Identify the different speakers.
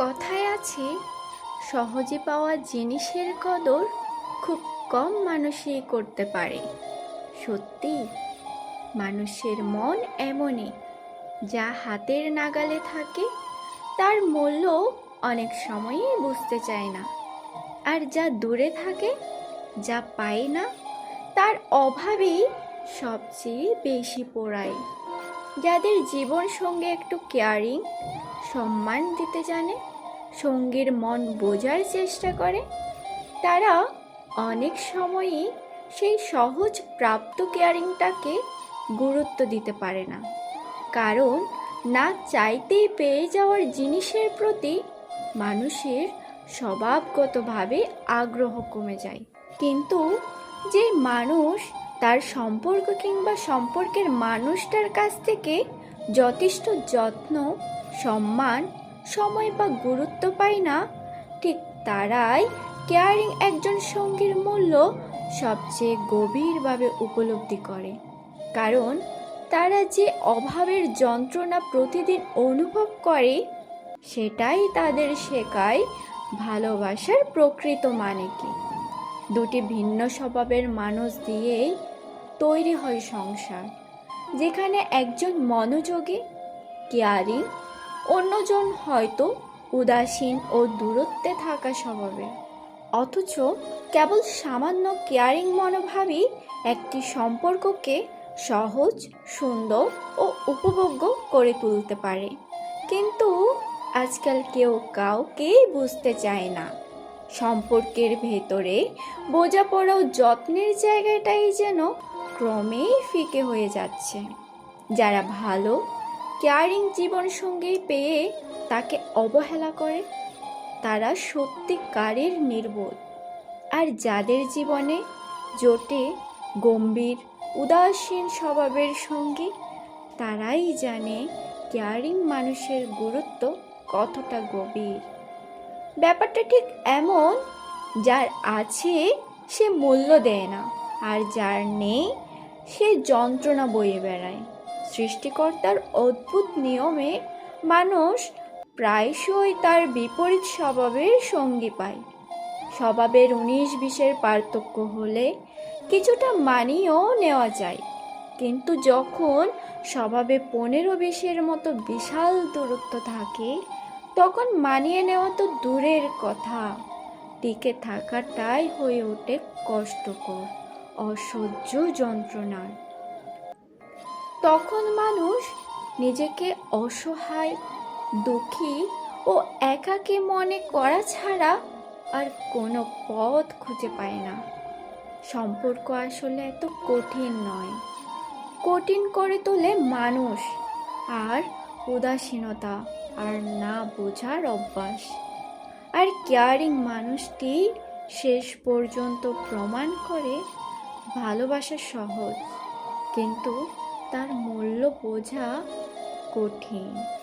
Speaker 1: কথায় আছে, সহজে পাওয়া জিনিসের কদর খুব কম মানুষই করতে পারে। সত্যি, মানুষের মন এমনই, যা হাতের নাগালে থাকে, তার মূল্য অনেক সময়ই বুঝতে চায় না। আর যা দূরে থাকে, যা পায় না, তার অভাবেই সবচেয়ে বেশি পোড়ায়। যাদের জীবন সঙ্গে একটু কেয়ারিং সম্মান দিতে জানে, সঙ্গীর মন বোঝার চেষ্টা করে, তারা অনেক সময়ই সেই সহজ প্রাপ্ত কেয়ারিংটাকে গুরুত্ব দিতে পারে না। কারণ না চাইতেই পেয়ে যাওয়ার জিনিসের প্রতি মানুষের স্বভাবগতভাবে আগ্রহ কমে যায়। কিন্তু যে মানুষ তার সম্পর্ক কিংবা সম্পর্কের মানুষটার কাছ থেকে যথেষ্ট যত্ন, সম্মান, সময় বা গুরুত্ব পায় না। ঠিক তারাই কেয়ারিং একজন সঙ্গীর মূল্য সবচেয়ে গভীরভাবে উপলব্ধি করে। কারণ তারা যে অভাবের যন্ত্রণা প্রতিদিন অনুভব করে, সেটাই তাদের শেখায় ভালোবাসার প্রকৃত মানে কি। দুটি ভিন্ন স্বভাবের মানুষ দিয়েই তৈরি হয় সংসার, যেখানে একজন মনোযোগী, কেয়ারিং, অন্যজন হয়তো উদাসীন ও দূরত্বে থাকা স্বভাবে অথচ কেবল সামান্য কেয়ারিং মনোভাবই একটি সম্পর্ককে সহজ, সুন্দর ও উপভোগ্য করে তুলতে পারে। কিন্তু আজকাল কেউ কাউকেই বুঝতে চায় না। সম্পর্কের ভেতরে বোঝাপড়া ও যত্নের জায়গাটাই যেন ক্রমেই ফিকে হয়ে যাচ্ছে। যারা ভালো কেয়ারিং জীবনসঙ্গী পেয়ে তাকে অবহেলা করে, তারা সত্যিকারের নির্বোধ। আর যাদের জীবনে জোটে, গম্ভীর, উদাসীন স্বভাবের সঙ্গী, তারাই জানে কেয়ারিং মানুষের গুরুত্ব কতটা গভীর। ব্যাপারটা ঠিক এমন, যার আছে সে মূল্য দেয় না, আর যার নেই সে যন্ত্রণা বয়ে বেড়ায়। সৃষ্টিকর্তার অদ্ভুত নিয়মে মানুষ প্রায়শই তার বিপরীত স্বভাবের সঙ্গী পায়। স্বভাবের উনিশ বিশের পার্থক্য হলে কিছুটা মানিয়েও নেওয়া যায়। কিন্তু যখন স্বভাবে পনেরো বিশের মতো বিশাল দূরত্ব থাকে, তখন মানিয়ে নেওয়া তো দূরের কথা। টিকে থাকাটাই হয়ে ওঠে কষ্টকর। অসহ্য যন্ত্রণার। তখন মানুষ নিজেকে অসহায়, দুঃখী ও একাকে মনে করা ছাড়া আর কোনো পথ খুঁজে পায় না। সম্পর্ক আসলে এত কঠিন নয়। কঠিন করে তোলে মানুষ আর উদাসীনতা আর না বোঝার অভ্যাস। আর কেয়ারিং মানুষটি শেষ পর্যন্ত প্রমাণ করে ভালোবাসা সহজ কিন্তু তার মূল্য বোঝা কঠিন।